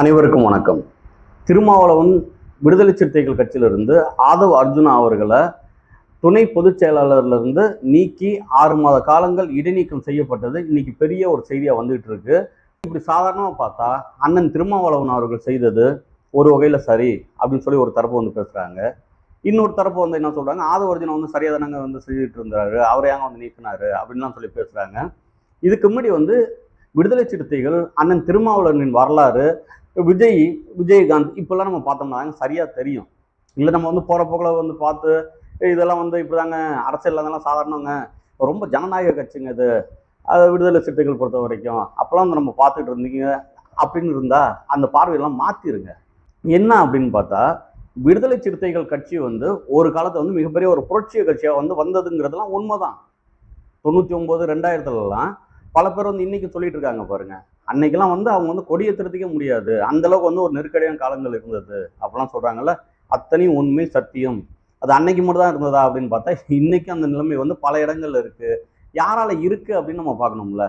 அனைவருக்கும் வணக்கம். திருமாவளவன் விடுதலை சிறுத்தைகள் கட்சியிலிருந்து ஆதவ் அர்ஜுனா அவர்களை துணை பொதுச் செயலாளர்லேருந்து நீக்கி ஆறு மாத காலங்கள் இடைநீக்கம் செய்யப்பட்டது. இன்னைக்கு பெரிய ஒரு செய்தியாக வந்துகிட்டு இருக்கு. இப்படி சாதாரணமாக பார்த்தா அண்ணன் திருமாவளவன் அவர்கள் செய்தது ஒரு வகையில் சரி அப்படின்னு சொல்லி ஒரு தரப்பு வந்து பேசுகிறாங்க இன்னொரு தரப்பு வந்து என்ன சொல்கிறாங்க ஆதவ அர்ஜுனா வந்து சரியாக தானங்க வந்து செஞ்சுட்டு இருந்தாரு. அவர் ஏங்க வந்து நீக்கினாரு? அப்படின்லாம் சொல்லி பேசுகிறாங்க இதுக்கு முன்னாடி வந்து விடுதலை சிறுத்தைகள் அண்ணன் திருமாவளவனின் வரலாறு விஜய் விஜயகாந்த் இப்பெல்லாம் நம்ம பார்த்தோம்னா சரியாக தெரியும். இல்லை நம்ம வந்து போகிற போக்கில் வந்து பார்த்து இதெல்லாம் வந்து இப்படிதாங்க அரசியல் அதெல்லாம் சாதாரணங்க. ரொம்ப ஜனநாயக கட்சிங்க இது. அது விடுதலை சிறுத்தைகள் பொறுத்த வரைக்கும். அப்போல்லாம் வந்து நம்ம பார்த்துட்டு இருந்தீங்க அப்படின்னு இருந்தால் அந்த பார்வையெல்லாம் மாற்றிருங்க என்ன அப்படின்னு பார்த்தா விடுதலை சிறுத்தைகள் கட்சி வந்து ஒரு காலத்தை வந்து மிகப்பெரிய ஒரு புரட்சிய கட்சியாக வந்து வந்ததுங்கிறதுலாம் உண்மைதான். தொண்ணூற்றி ஒம்பது ரெண்டாயிரத்துலலாம் பல பேர் வந்து இன்றைக்கி சொல்லிட்டு இருக்காங்க பாருங்கள் அன்னைக்கெல்லாம் வந்து அவங்க வந்து கொடியேற்றுறதுக்கே முடியாது. அந்த அளவுக்கு வந்து ஒரு நெருக்கடியான காலங்கள் இருந்தது. அப்படிலாம் சொல்கிறாங்கல்ல அத்தனையும் உண்மை சத்தியம். அது அன்னைக்கு மட்டும் தான் இருந்ததா அப்படின்னு பார்த்தா இன்னைக்கு அந்த நிலைமை வந்து பல இடங்கள்ல இருக்குது யாரால இருக்குது அப்படின்னு நம்ம பார்க்கணும்ல.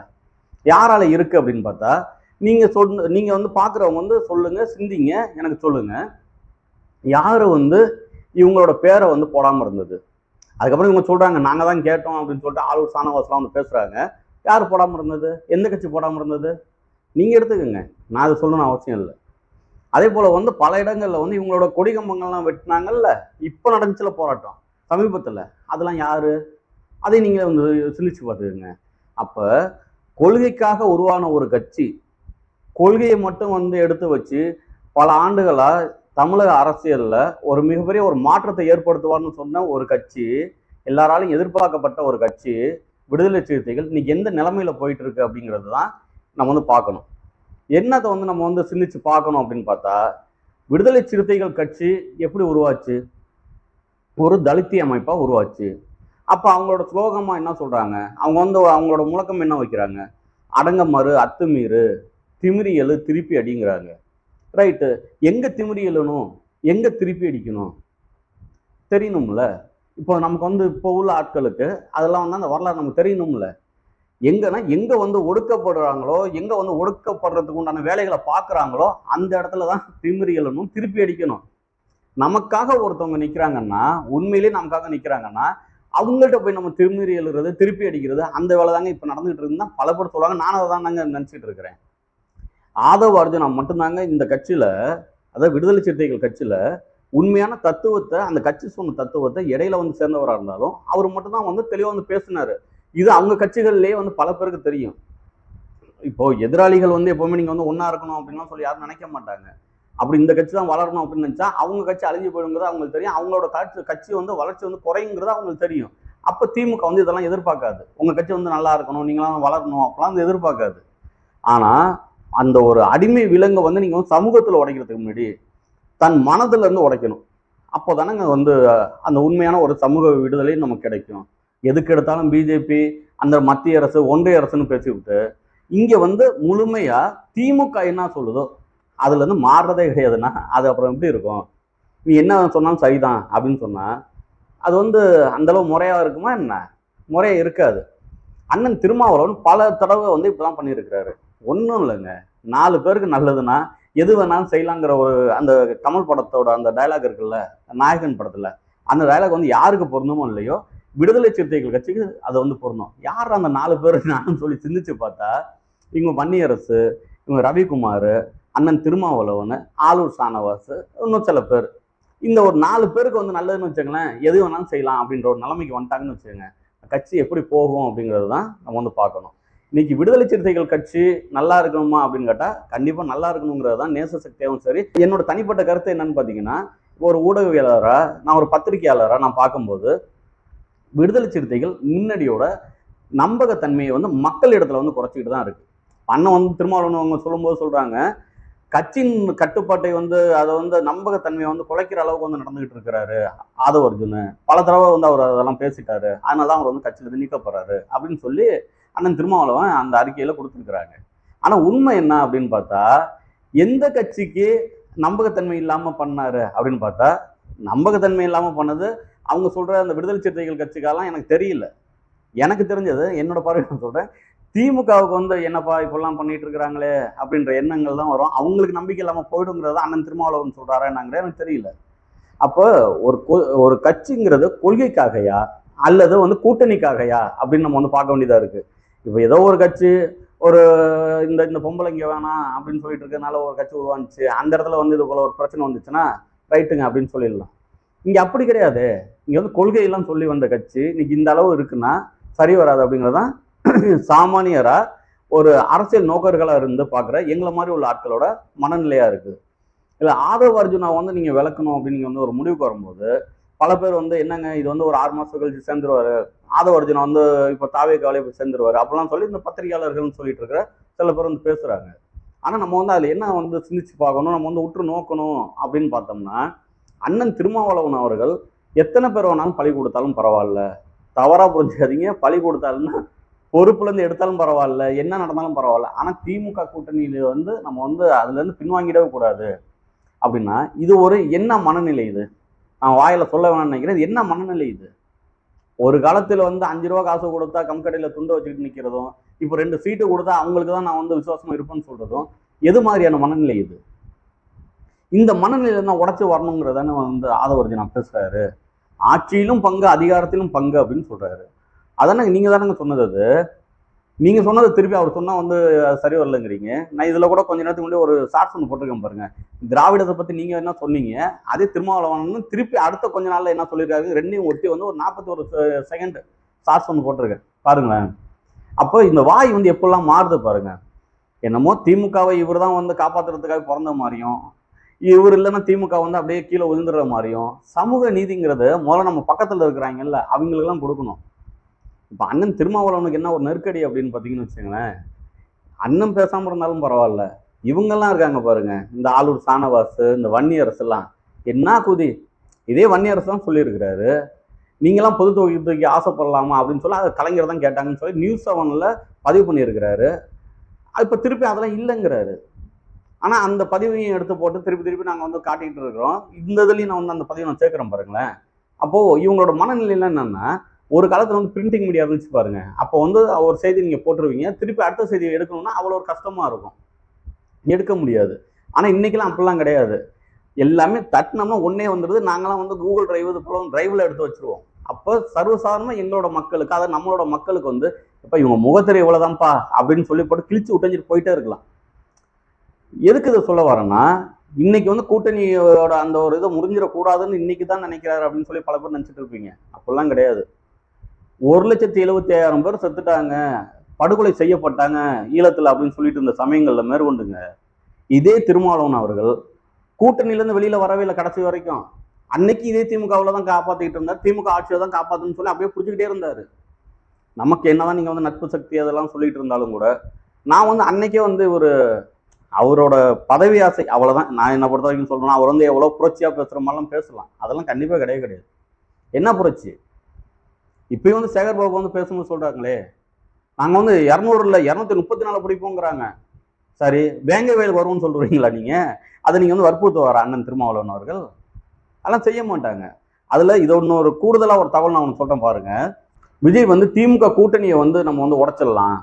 யாரால இருக்குது அப்படின்னு பார்த்தா நீங்கள் சொல் நீங்கள் வந்து பார்க்குறவங்க வந்து சொல்லுங்கள் சிந்திங்க எனக்கு சொல்லுங்கள் யார் வந்து இவங்களோட பேரை வந்து போடாமல் இருந்தது? அதுக்கப்புறம் இவங்க சொல்கிறாங்க நாங்கள் தான் கேட்டோம் அப்படின்னு சொல்லிட்டு ஆளூர் சானவாசலாம் வந்து பேசுகிறாங்க யார் போடாமல் இருந்தது? எந்த கட்சி போடாமல் இருந்தது? நீங்கள் எடுத்துக்கோங்க. நான் அதை சொல்லணும்னு அவசியம் இல்லை. அதே போல் வந்து பல இடங்களில் வந்து இவங்களோட கொடி கம்பங்கள்லாம் வெட்டினாங்கல்ல இப்போ நடந்துச்சுல போராட்டம். சமீபத்தில். அதெல்லாம் யார்? அதை நீங்கள் வந்து சிந்திச்சு பார்த்துக்கோங்க. அப்போ கொள்கைக்காக உருவான ஒரு கட்சி கொள்கையை மட்டும் வந்து எடுத்து வச்சு பல ஆண்டுகளாக தமிழக அரசியலில் ஒரு மிகப்பெரிய ஒரு மாற்றத்தை ஏற்படுத்துவான்னு சொன்ன ஒரு கட்சி எல்லாராலையும் எதிர்பார்க்கப்பட்ட ஒரு கட்சி விடுதலை சிறுத்தைகள் இன்னைக்கு எந்த நிலைமையில போயிட்டு இருக்கு அப்படிங்கிறது தான் நம்ம வந்து பார்க்கணும். என்னத்தை வந்து நம்ம வந்து சிந்திச்சு பார்க்கணும் அப்படின்னு பார்த்தா விடுதலை சிறுத்தைகள் கட்சி எப்படி உருவாச்சு? ஒரு தலித்தி அமைப்பாக உருவாச்சு. அப்போ அவங்களோட ஸ்லோகமாக என்ன சொல்கிறாங்க அவங்க வந்து அவங்களோட முழக்கம் என்ன வைக்கிறாங்க? அடங்க மறு அத்துமீறு திமிரி எழு திருப்பி அடிங்கிறாங்க. ரைட்டு எங்கே திமிரி எழுணும்? திருப்பி அடிக்கணும்? தெரியணும்ல. இப்போ நமக்கு வந்து இப்போ உள்ள ஆட்களுக்கு அதெல்லாம் வந்து அந்த வரலாறு நமக்கு தெரியணும்ல. எங்கன்னா எங்க வந்து ஒடுக்கப்படுறாங்களோ எங்க வந்து ஒடுக்கப்படுறதுக்கு உண்டான வேலைகளை பார்க்குறாங்களோ அந்த இடத்துல தான் திமிரி எழணும் திருப்பி அடிக்கணும். நமக்காக ஒருத்தவங்க நிற்கிறாங்கன்னா உண்மையிலேயே நமக்காக நிற்கிறாங்கன்னா அவங்கள்ட்ட போய் நம்ம திருமிரி எழுறது திருப்பி அடிக்கிறது அந்த வேலை தாங்க இப்போ நடந்துகிட்டு இருந்தா பல பேர் சொல்லுவாங்க. நானும் அதை தான் தாங்க நினச்சிட்டு இருக்கிறேன். ஆதவ அர்ஜுனா மட்டும்தாங்க இந்த கட்சியில் அதாவது விடுதலை சிறுத்தைகள் கட்சியில் உண்மையான தத்துவத்தை அந்த கட்சி சொன்ன தத்துவத்தை இடையில வந்து சேர்ந்தவராக இருந்தாலும் அவர் மட்டும்தான் வந்து தெளிவாக வந்து பேசினாரு. இது அவங்க கட்சிகள்லேயே வந்து பல பேருக்கு தெரியும். இப்போ எதிராளிகள் வந்து எப்பவுமே நீங்க வந்து ஒன்னா இருக்கணும் அப்படின்லாம் சொல்லி யாரும் நினைக்க மாட்டாங்க. அப்படி இந்த கட்சி தான் வளரணும் அப்படின்னு நினைச்சா அவங்க கட்சி அழிஞ்சு போயிடுங்கிறது அவங்களுக்கு தெரியும். அவங்களோட கட்சி கட்சி வந்து வளர்ச்சி வந்து குறையுங்கிறது அவங்களுக்கு தெரியும். அப்ப திமுக வந்து இதெல்லாம் எதிர்பார்க்காது. உங்க கட்சி வந்து நல்லா இருக்கணும் நீங்களாம் வளரணும் அப்பெல்லாம் வந்து எதிர்பார்க்காது. ஆனா அந்த ஒரு அடிமை விலங்கை வந்து நீங்க வந்து சமூகத்துல உடைக்கிறதுக்கு முன்னாடி தன் மனதுல இருந்து உடைக்கணும். அப்போதானங்க வந்து அந்த உண்மையான ஒரு சமூக விடுதலை நமக்கு கிடைக்கும். எதுக்கு எடுத்தாலும் பிஜேபி அந்த மத்திய அரசு ஒன்றிய அரசுன்னு பேசிவிட்டு இங்கே வந்து முழுமையாக திமுக என்ன சொல்லுதோ அதுலேருந்து மாறுறதே கிடையாதுன்னா அது அப்புறம் எப்படி இருக்கும்? நீ என்ன சொன்னாலும் சரிதான் அப்படின்னு சொன்னால் அது வந்து அந்த அளவு இருக்குமா என்ன? முறையாக இருக்காது. அண்ணன் திருமாவளவன் பல தடவை வந்து இப்படிலாம் பண்ணியிருக்கிறாரு. ஒன்றும் இல்லைங்க. நாலு பேருக்கு நல்லதுன்னா எது வேணாலும் செய்யலாங்கிற ஒரு அந்த கமல் படத்தோட அந்த டயலாக் இருக்குல்ல நாயகன் படத்தில் அந்த டயலாக் வந்து யாருக்கு பொருந்துமோ இல்லையோ விடுதலை சிறுத்தைகள் கட்சிக்கு அதை வந்து பொருந்தோம் யார் அந்த நாலு பேர்? நானும் சொல்லி சிந்திச்சு பார்த்தா இவங்க வன்னியரசு இவங்க ரவிக்குமார் அண்ணன் திருமாவளவன் ஆலூர் சானவாஸ் இன்னும் சில பேர். இந்த ஒரு நாலு பேருக்கு வந்து நல்லதுன்னு வச்சுக்கங்களேன் எது வேணாலும் செய்யலாம் அப்படின்ற ஒரு நிலைமைக்கு வந்துட்டாங்கன்னு வச்சுக்கோங்க. கட்சி எப்படி போகும் அப்படிங்கிறது தான் நம்ம வந்து பார்க்கணும். இன்னைக்கு விடுதலை சிறுத்தைகள் கட்சி நல்லா இருக்கணுமா அப்படின்னு கேட்டால் கண்டிப்பாக நல்லா இருக்கணுங்கிறது தான் நேச சக்தியாகவும் சரி. என்னோட தனிப்பட்ட கருத்து என்னன்னு பார்த்தீங்கன்னா ஒரு ஊடகவியலாளராக நான் ஒரு பத்திரிகையாளராக நான் பார்க்கும்போது விடுதலை சிறுத்தைகள் முன்னாடியோட நம்பகத்தன்மையை வந்து மக்கள் இடத்துல வந்து குறைச்சிக்கிட்டு தான் இருக்கு. அண்ணன் வந்து திருமாவளவன் அவங்க சொல்லும்போது சொல்றாங்க கட்சியின் கட்டுப்பாட்டை வந்து அதை வந்து நம்பகத்தன்மையை வந்து குலைக்கிற அளவுக்கு வந்து நடந்துகிட்டு இருக்கிறாரு ஆதவ அர்ஜுன் பல தடவை வந்து அவர் அதெல்லாம் பேசிட்டாரு. அதனால தான் அவர் வந்து கட்சியிலிருந்து நீக்கப்படுறாரு அப்படின்னு சொல்லி அண்ணன் திருமாவளவன் அந்த அறிக்கையில கொடுத்துருக்குறாங்க. ஆனா உண்மை என்ன அப்படின்னு பார்த்தா எந்த கட்சிக்கு நம்பகத்தன்மை இல்லாம பண்ணாரு அப்படின்னு பார்த்தா நம்பகத்தன்மை இல்லாம பண்ணது அவங்க சொல்கிற அந்த விடுதலை சிறுத்தைகள் கட்சிக்காலாம் எனக்கு தெரியல. எனக்கு தெரிஞ்சது என்னோட பார்வை நான் சொல்கிறேன் திமுகவுக்கு வந்து என்னப்பா இப்பெல்லாம் பண்ணிட்டு இருக்கிறாங்களே அப்படின்ற எண்ணங்கள் தான் வரும். அவங்களுக்கு நம்பிக்கை இல்லாமல் போயிடுங்கிறத அண்ணன் திருமாவளவன் சொல்றாரா என்னங்கிறது எனக்கு தெரியல. அப்போ ஒரு கொ- ஒரு கட்சிங்கிறது கொள்கைக்காகையா அல்லது வந்து கூட்டணிக்காகையா அப்படின்னு நம்ம வந்து பார்க்க வேண்டியதாக இருக்குது இப்போ ஏதோ ஒரு கட்சி ஒரு இந்த இந்த பொம்பளை இங்கே வேணாம் அப்படின்னு சொல்லிட்டு இருக்கனால ஒரு கட்சி உருவாந்துச்சு அந்த இடத்துல வந்து இது போல ஒரு பிரச்சனை வந்துச்சுன்னா ரைட்டுங்க அப்படின்னு சொல்லிடலாம். இங்க அப்படி கிடையாது. இங்க வந்து கொள்கையெல்லாம் சொல்லி வந்த கட்சி இன்னைக்கு இந்த அளவு இருக்குன்னா சரி வராது அப்படிங்கிறதான் சாமானியரா ஒரு அரசியல் நோக்கர்களா இருந்து பார்க்குற எங்களை மாதிரி உள்ள ஆட்களோட மனநிலையா இருக்கு. இல்லை ஆதவ அர்ஜுனா வந்து நீங்க விளக்கணும் அப்படின்னு வந்து ஒரு முடிவுக்கு வரும்போது பல பேர் வந்து என்னங்க இது வந்து ஒரு ஆறு மாசம் கழிச்சு சேர்ந்துருவாரு. ஆதவ அர்ஜுனா வந்து இப்போ தாவே காலை இப்போ சேர்ந்துருவாரு. அப்படிலாம் சொல்லி இந்த பத்திரிகையாளர்கள்னு சொல்லிட்டு இருக்கிற சில பேர் வந்து பேசுறாங்க. ஆனா நம்ம வந்து அதுல என்ன வந்து சிந்திச்சு பார்க்கணும் நம்ம வந்து உற்று நோக்கணும் அப்படின்னு பார்த்தோம்னா அண்ணன் திருமாவளவன் அவர்கள் எத்தனை பேர் வேணாலும் பழி கொடுத்தாலும் பரவாயில்ல. தவறாக புரிஞ்சுக்காதீங்க. பழி கொடுத்தாலும்னா பொறுப்புலேருந்து எடுத்தாலும் பரவாயில்ல. என்ன நடந்தாலும் பரவாயில்ல. ஆனால் திமுக கூட்டணியில் வந்து நம்ம வந்து அதுலேருந்து பின்வாங்கிடவே கூடாது. அப்படின்னா இது ஒரு என்ன மனநிலை இது? நான் வாயில் சொல்ல வேணாம்னு நினைக்கிறேன். என்ன மனநிலை இது? ஒரு காலத்தில் வந்து அஞ்சு ரூபா காசு கொடுத்தா கம்கடையில் துண்டை வச்சுக்கிட்டு நிற்கிறதும் இப்போ ரெண்டு சீட்டு கொடுத்தா அவங்களுக்கு தான் நான் வந்து விசுவாசமாக இருப்பேன்னு சொல்கிறதும் எது மாதிரியான மனநிலை இது? இந்த மனநிலையில தான் உடச்சி வரணுங்கிறதானே வந்து ஆதவர்ஜனா பேசுறாரு. ஆட்சியிலும் பங்கு அதிகாரத்திலும் பங்கு அப்படின்னு சொல்றாரு. அதானே நீங்க தானங்க சொன்னது அது. நீங்க சொன்னது திருப்பி அவர் சொன்னா வந்து சரி வரலங்கிறீங்க. நான் இதுல கூட கொஞ்ச நேரத்துக்கு முன்னாடி ஒரு ஷார்ட்ஸ் ஒன்று போட்டிருக்கேன் பாருங்க. திராவிடத்தை பத்தி நீங்க என்ன சொன்னீங்க அதே திருமாவளவன் திருப்பி அடுத்த கொஞ்ச நாள்ல என்ன சொல்லியிருக்காரு ரெண்டையும் ஒட்டி வந்து ஒரு நாற்பத்தி ஒரு செகண்ட் ஷார்ட்ஸ் ஒன்று போட்டிருக்கேன். பாருங்களேன். அப்போ இந்த வாய் வந்து எப்பெல்லாம் மாறுது பாருங்க. என்னமோ திமுகவை இவர் தான் வந்து காப்பாத்துறதுக்காக பிறந்த மாதிரியும் இவர் இல்லைன்னா திமுக வந்து அப்படியே கீழே விழுந்துடுற மாதிரியும் சமூக நீதிங்கிறது முதல்ல நம்ம பக்கத்தில் இருக்கிறாங்கல்ல அவங்களுக்கெல்லாம் கொடுக்கணும். இப்போ அண்ணன் திருமாவளவனுக்கு என்ன ஒரு நெருக்கடி அப்படின்னு பார்த்தீங்கன்னு வச்சுங்களேன் அண்ணன் பேசாமல் இருந்தாலும் பரவாயில்ல. இவங்கெல்லாம் இருக்காங்க பாருங்க இந்த ஆளூர் சானவாசு இந்த வன்னியரசுலாம் என்ன குதி? இதே வன்னியரசு தான் சொல்லியிருக்கிறாரு. நீங்களாம் பொது தொகுதிக்கு ஆசைப்படலாமா அப்படின்னு சொல்லி அதை கலைஞர் தான் கேட்டாங்கன்னு சொல்லி நியூஸ் செவனில் பதிவு பண்ணியிருக்கிறாரு. இப்போ திருப்பி அதெல்லாம் இல்லைங்கிறாரு. ஆனால் அந்த பதிவையும் எடுத்து போட்டு திருப்பி திருப்பி நாங்கள் வந்து காட்டிக்கிட்டு இருக்கிறோம். இந்த இதுலேயும் நான் வந்து அந்த பதிவை நான் சேர்க்குறேன் பாருங்களேன். அப்போது இவங்களோட மனநிலையெல்லாம் என்னென்னா ஒரு காலத்தில் வந்து பிரிண்டிங் மீடியா இருந்துச்சு பாருங்க. அப்போ வந்து ஒரு செய்தி நீங்கள் போட்டுருவீங்க. திருப்பி அடுத்த செய்தியை எடுக்கணும்னா அவ்வளோ ஒரு கஷ்டமாக இருக்கும். எடுக்க முடியாது. ஆனால் இன்னைக்கெல்லாம் அப்படிலாம் கிடையாது. எல்லாமே தட்டினோம்னா ஒன்னே வந்துடுது. நாங்களாம் வந்து கூகுள் டிரைவ் இது போல டிரைவில் எடுத்து வச்சுருவோம். அப்போ சர்வசாதாரணமாக எங்களோட மக்களுக்கு அதாவது நம்மளோட மக்களுக்கு வந்து இப்போ இவங்க முகத்திரை இவ்வளோதான்ப்பா அப்படின்னு சொல்லி போட்டு கிழிச்சு விட்டஞ்சிட்டு போயிட்டே இருக்கலாம். எதுக்கு இதை சொல்ல வரேன்னா இன்னைக்கு வந்து கூட்டணியோட அந்த ஒரு இதை முறிஞ்சிடக்கூடாதுன்னு இன்னைக்கு தான் நினைக்கிறாரு அப்படின்னு சொல்லி பல பேர் நினச்சிட்டு இருப்பீங்க. அப்படிலாம் கிடையாது. ஒரு லட்சத்தி எழுபத்தி ஐயாயிரம் பேர் செத்துட்டாங்க படுகொலை செய்யப்பட்டாங்க ஈழத்தில் அப்படின்னு சொல்லிட்டு இருந்த சமயங்களில் மேற்கொண்டுங்க இதே திருமாவளவன் அவர்கள் கூட்டணியிலேருந்து வெளியில் வரவே இல்லை கடைசி வரைக்கும். அன்னைக்கு இதே திமுகவில் தான் காப்பாற்றிக்கிட்டு இருந்தார் திமுக ஆட்சியை தான் காப்பாற்றுன்னு சொல்லி அப்படியே பிடிச்சிக்கிட்டே இருந்தார். நமக்கு என்னதான் நீங்கள் வந்து நட்பு சக்தி அதெல்லாம் சொல்லிட்டு இருந்தாலும் கூட நான் வந்து அன்னைக்கே வந்து ஒரு அவரோட பதவி ஆசை அவ்வளோதான் நான் என்ன பொறுத்த வரைக்கும் சொல்கிறேன்னா அவர் வந்து எவ்வளோ புரட்சியாக பேசுகிற மாதிரிலாம் பேசலாம். அதெல்லாம் கண்டிப்பாக கிடையவே கிடையாது. என்ன புரட்சி? இப்பயும் வந்து சேகர் பாபு வந்து பேசும்போது சொல்கிறாங்களே நாங்கள் வந்து இரநூறுல இரநூத்தி முப்பத்தி நாலு பிடிப்போங்கிறாங்க. சரி வேங்க வயல் வரும்னு சொல்கிறீங்களா நீங்கள் அதை நீங்கள் வந்து வற்புறுத்துவார் அண்ணன் திருமாவளவன் அவர்கள்? அதெல்லாம் செய்ய மாட்டாங்க. அதில் இது ஒன்று ஒரு ஒரு தகவல் நான் ஒன்று சொல்கிறேன் பாருங்கள் விஜய் வந்து திமுக கூட்டணியை வந்து நம்ம வந்து உடச்சிடலாம்.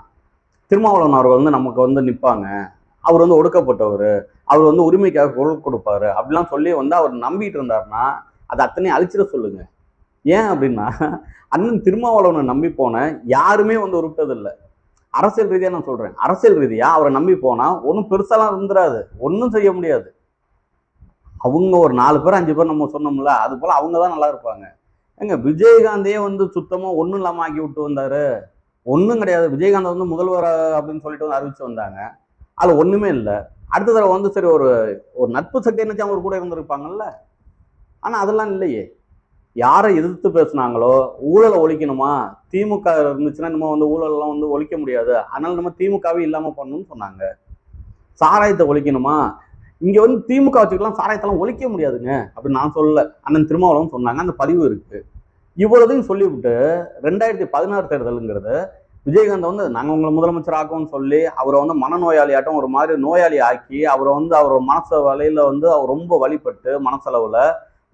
திருமாவளவன் அவர்கள் வந்து நமக்கு வந்து நிற்பாங்க அவர் வந்து ஒடுக்கப்பட்டவர் அவர் வந்து உரிமைக்காக குரல் கொடுப்பாரு அப்படிலாம் சொல்லி வந்து அவர் நம்பிட்டு இருந்தாருன்னா அதை அத்தனையும் அழிச்சிட சொல்லுங்க. ஏன் அப்படின்னா அண்ணன் திருமாவளவனை நம்பி போன யாருமே வந்து உருப்பிட்டதில்லை அரசியல் ரீதியாக நான் சொல்றேன். அரசியல் ரீதியாக அவரை நம்பி போனால் ஒன்றும் பெருசாலாம் இருந்துடாது ஒன்றும் செய்ய முடியாது. அவங்க ஒரு நாலு பேர் அஞ்சு பேர் நம்ம சொன்னோம்ல அது போல் அவங்க தான் நல்லா இருப்பாங்க. ஏங்க விஜயகாந்தையே வந்து சுத்தமாக ஒன்றும் இல்லாமல் ஆக்கி விட்டு வந்தார். ஒன்றும் கிடையாது. விஜயகாந்த் வந்து முதல்வர் அப்படின்னு சொல்லிட்டு வந்து அறிவிச்சு வந்தாங்க. அதில் ஒன்றுமே இல்லை. அடுத்த தடவை வந்து சரி ஒரு ஒரு நட்பு சக்தி நினைச்சு அவர் கூட இருந்திருப்பாங்கல்ல? ஆனால் அதெல்லாம் இல்லையே. யாரை எதிர்த்து பேசுனாங்களோ ஊழலை ஒழிக்கணுமா? திமுக இருந்துச்சுன்னா நம்ம வந்து ஊழலெல்லாம் வந்து ஒழிக்க முடியாது. அதனால நம்ம திமுகவே இல்லாமல் பண்ணணும்னு சொன்னாங்க. சாராயத்தை ஒழிக்கணுமா? இங்கே வந்து திமுக வச்சுக்கலாம் சாராயத்தெல்லாம் ஒழிக்க முடியாதுங்க. அப்படின்னு நான் சொல்லல. அண்ணன் திருமாவளவன் சொன்னாங்க. அந்த பதிவு இருக்குது இவ்வளோதையும் சொல்லிவிட்டு ரெண்டாயிரத்தி பதினாறு தேர்தலுங்கிறது விஜயகாந்த் வந்து நாங்கள் உங்களை முதலமைச்சர் ஆக்குவோம்னு சொல்லி அவரை வந்து மனநோயாளியாட்டம் ஒரு மாதிரி நோயாளி ஆக்கி அவரை வந்து அவர் மனச வலையில் வந்து அவர் ரொம்ப வழிபட்டு மனசளவில்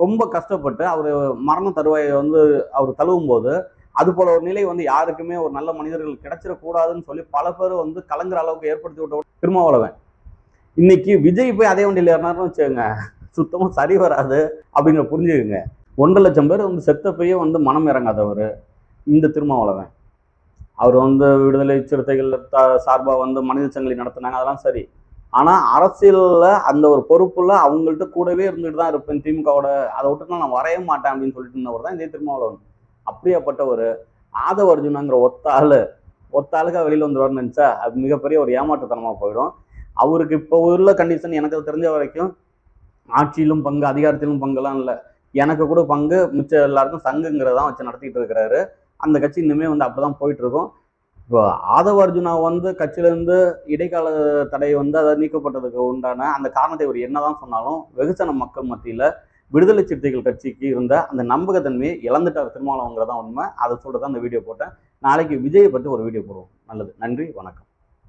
ரொம்ப கஷ்டப்பட்டு அவர் மரண தருவாயை வந்து அவர் தழுவும் போது அது போல ஒரு நிலை வந்து யாருக்குமே ஒரு நல்ல மனிதர்கள் கிடைச்சிடக்கூடாதுன்னு சொல்லி பல பேர் வந்து கலங்குற அளவுக்கு ஏற்படுத்தி விட்ட திருமாவளவன். இன்னைக்கு விஜய் போய் அதே வண்டியில் ஏறினார்னு வச்சுக்கோங்க சுத்தமாக சரி வராது அப்படிங்கிற புரிஞ்சுக்குங்க. ஒன்றரை லட்சம் பேர் வந்து செத்தப்பையே வந்து மனம் இறங்காதவர் இந்த திருமாவளவன். அவர் வந்து விடுதலை சிறுத்தைகள் சார்பாக வந்து மனித சங்கிலி நடத்தினாங்க அதெல்லாம் சரி. ஆனால் அரசியலில் அந்த ஒரு பொறுப்புல அவங்கள்ட்ட கூடவே இருந்துட்டு தான் இருப்பேன். திமுகவோட அதை விட்டு நான் வரைய மாட்டேன் அப்படின்னு சொல்லிட்டு இருந்தவர் தான் இதே திருமாவளவன். அப்படியாப்பட்ட ஒரு ஆதவ அர்ஜுனாங்கிற ஒத்த ஆள். ஒத்த ஆளுக்காக வெளியில் வந்துருவார்னு நினச்சா அது மிகப்பெரிய ஒரு ஏமாற்றுத்தனமாக போயிடும். அவருக்கு இப்போ உள்ள கண்டிஷன் எனக்கு தெரிஞ்ச வரைக்கும் ஆட்சியிலும் பங்கு அதிகாரத்திலும் பங்குலாம் இல்லை. எனக்கு கூட பங்கு மிச்சம் எல்லாருக்கும் சங்குங்கிறதான் வச்சு நடத்திட்டு இருக்கிறாரு. அந்த கட்சி இன்னுமே வந்து அப்படிதான் போயிட்டு இருக்கும் இப்போ ஆதவ அர்ஜுனா வந்து கட்சியிலேருந்து இடைக்கால தடை வந்து அதை நீக்கப்பட்டதுக்கு உண்டான அந்த காரணத்தை ஒரு என்னதான் சொன்னாலும் வெகுசன மக்கள் மத்தியில் விடுதலை சிறுத்தைகள் கட்சிக்கு இருந்த அந்த நம்பகத்தன்மையை இழந்துட்டார் திருமாவளவங்கிறதான் உண்மை. அதை சொல்லிட்டு தான் அந்த வீடியோ போட்டேன். நாளைக்கு விஜயை பற்றி ஒரு வீடியோ போடுவோம். நல்லது. நன்றி. வணக்கம்.